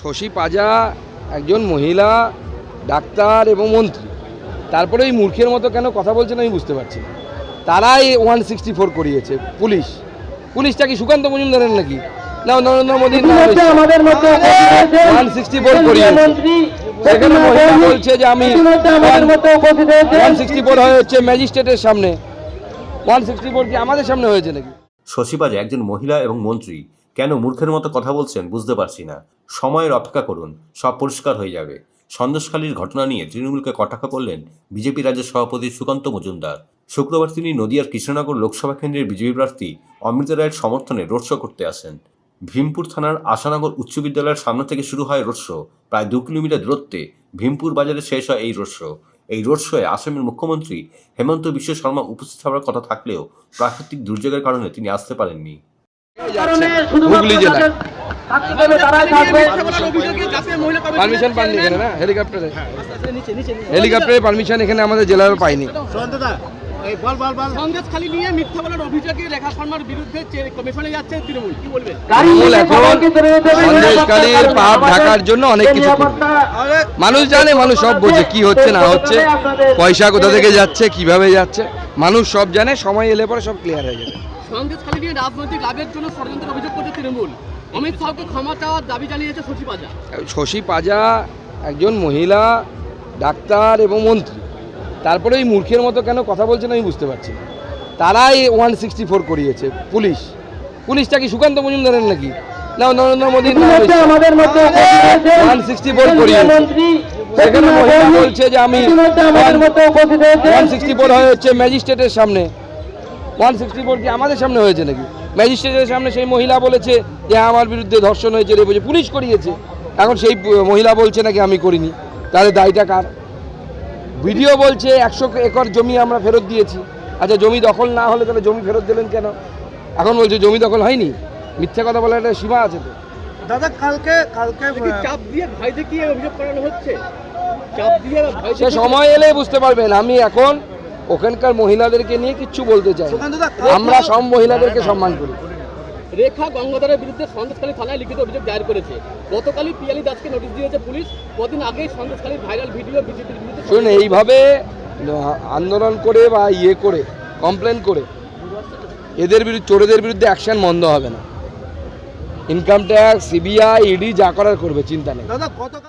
শশী পাজা একজন মহিলা ডাক্তার এবং মন্ত্রী। তারপরে এই মূর্খের মতো কেন কথা বলছেন আমি বুঝতে পারছি না। তারাই ওয়ান সিক্সটি ফোর করিয়েছে পুলিশ। পুলিশটা কি সুকান্ত মজুমদারের নাকি? না নরেন্দ্র ওয়ান সিক্সটি ফোর করিয়েছে। সেখানে মহিলা বলছে যে আমি ওয়ান সিক্সটি ফোর হয়েছে ম্যাজিস্ট্রেটের সামনে। ওয়ান সিক্সটি ফোর কি আমাদের সামনে হয়েছে নাকি? শশীবাজা একজন মহিলা এবং মন্ত্রী। কেন মূর্খের মতো কথা বলছেন বুঝতে পারছি না। সময়ের অপেক্ষা করুন, সব পরিষ্কার হয়ে যাবে। সন্দেশখালীর ঘটনা নিয়ে তৃণমূলকে কটাক্ষ করলেন বিজেপি রাজ্য সভাপতি সুকান্ত মজুমদার। শুক্রবার তিনি নদিয়ার কৃষ্ণনগর লোকসভা কেন্দ্রের বিজেপি প্রার্থী অমৃত রায়ের সমর্থনে রোড শো করতে আসেন। ভীমপুর থানার আশানগর উচ্চ বিদ্যালয়ের সামনে থেকে শুরু হয় রোড শো। প্রায় দু কিলোমিটার দূরত্বে ভীমপুর বাজারে শেষ হয় এই রোড শো। এই রোড শোয়ে আসামের মুখ্যমন্ত্রী হেমন্ত বিশ্ব শর্মা উপস্থিত হওয়ার কথা থাকলেও প্রাকৃতিক দুর্যোগের কারণে তিনি আসতে পারেননি। কারণে শুধুমাত্র থাকবে। পারমিশন পাননি এখানে না? হেলিকপ্টারে হেলিকপ্টারে পারমিশন এখানে আমাদের জেলার পাইনি। সন্দেশখালি নিয়ে মিথ্যা বলার অভিযোগে রেখা শর্মার বিরুদ্ধে চে- কমিশনে যাচ্ছে তৃণমূল। কি বলবেন গাড়ি তৃণমূল নিয়ে এখন সবাইকে বেরোতে হবে, সন্দেশখালীর নিরাপত্তার পাপ কারণে ঢাকার জন্য অনেক কিছু করবে। মানুষ জানে মানুষ সব বোঝে কি হচ্ছে না হচ্ছে। পয়সা কোথা থেকে যাচ্ছে কীভাবে যাচ্ছে। মানুষ সব জানে সময় এলে পরে সব ক্লিয়ার হয়ে যাবে। সন্দেশখালি নিয়ে রাজনৈতিক লাভের জন্য ষড়যন্ত্রের অভিযোগ করছে তৃণমূল। অমিত শাহকে ক্ষমা চাওয়ার দাবি জানিয়েছে শশী পাজা। শশী পাজা একজন মহিলা ডাক্তার এবং মন্ত্রী। তারপরে এই মূর্খের মতো কেন কথা বলছেন আমি বুঝতে পারছি না। তারাই ওয়ান সিক্সটি ফোর করিয়েছে পুলিশ। পুলিশটা কি সুকান্ত মজুমদারের নাকি? না নরেন্দ্র ইতিমধ্যে আমাদের মধ্যে উপস্থিত হয়েছেন 164 করিয়েছে। সেখানে মহিলা বলছে যে আমি ওয়ান সিক্সটি ফোর হয়ে হচ্ছে ম্যাজিস্ট্রেটের সামনে। ওয়ান সিক্সটি ফোর কি আমাদের সামনে হয়েছে নাকি? ম্যাজিস্ট্রেটের সামনে সেই মহিলা বলেছে যে আমার বিরুদ্ধে ধর্ষণ হয়েছে রে হয়েছে পুলিশ করিয়েছে। এখন সেই মহিলা বলছে নাকি আমি করিনি। তাহলে দায়টা কার? ভিডিও বলছে একশো একর জমি আমরা ফেরত দিয়েছি। আচ্ছা জমি দখল না হলে তাহলে জমি ফেরত দিলেন কেন? এখন বলছে জমি দখল হয়নি? মিথ্যা কথা বলার একটা সীমা আছে তো। দাদা কালকে কালকে চাপ দিয়ে দেখিয়ে অভিযোগ করানো হচ্ছে? চাপ দিয়ে সে সময় এলে বুঝতে পারবেন। আমি এখন ওখানকার মহিলাদেরকে নিয়ে কিচ্ছু বলতে চাই আমরা সব মহিলাদেরকে সম্মান করি। রেখা গঙ্গাধরের বিরুদ্ধে সন্দেশখালী থানায় লিখিত অভিযোগ দায়ের করেছে। গতকালই পিয়ালি দাসকে নোটিশ দিয়েছে পুলিশ। কদিন আগেই সন্দেশখালীর ভাইরাল ভিডিও বিজেপির বিরুদ্ধে শুনুন এইভাবে আন্দোলন করে বা ইয়ে করে কমপ্লেন করে এদের বিরুদ্ধে চোরেদের বিরুদ্ধে অ্যাকশন বন্ধ হবে না। ইনকাম ট্যাক্স সিবিআই ইডি যা করার করবে চিন্তা নেই। দাদা গতকাল